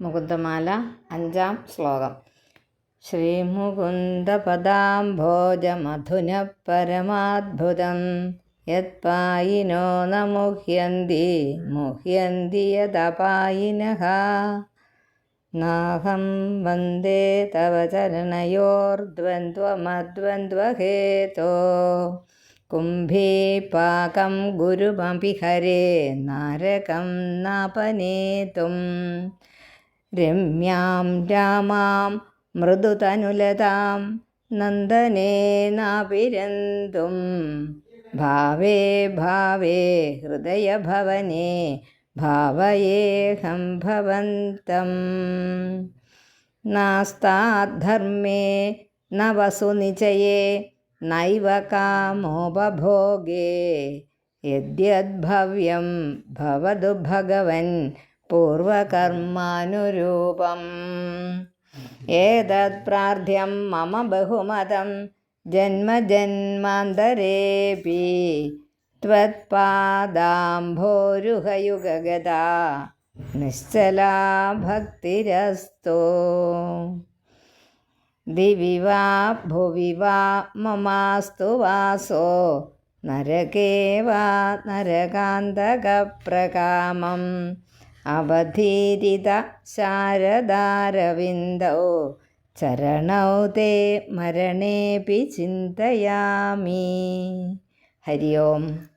മുകുന്ദമാല അഞ്ചാം ശ്ലോകം. ശ്രീമുകുന്ദപദാംഭോജമധുന പരമാദ്ഭുതം യത്പായിനോ ന മുഹ്യന്തി മുഹ്യന്തി യദപായിനഃ നാഹം വന്ദേ തവ ചരണയോർദ്വന്ദ്വമദ്വന്ദ്വഹേതോ. കുംഭീപാകം ഗുരുമപി ഹരേ നാരകം നാപനേതും. രമ്യാം രാമാം മൃദുതനുലതാം നന്ദനേനാപിരന്തും ഭാവേ ഭാവേ ഹൃദയഭവനേ ഭാവയേഹം ഭവന്തം. നാസ്താദ്ധർമ്മേ ന വസുനിചയേ നൈവ കാമോപഭോഗേ. യദ്യദ്ഭവ്യം ഭവതു ഭഗവൻ പൂർവകർമാനുരൂപം ഏതത് പ്രാർത്ഥ്യം മമ ബഹുമതം ജന്മജന്മാന്തരേപി त्वत्पादाम्भोरुहयुगगदा निश्चला भक्तिरस्तु दिवि वा भुवि वा ममास्तु वासो नरके वा नरकान्तकप्रकामम् അവധീരിത ശാരദാരവിന്ദോ. ചരണൗ തേ മരണേപി ചിന്തയാമി. ഹരി ഓം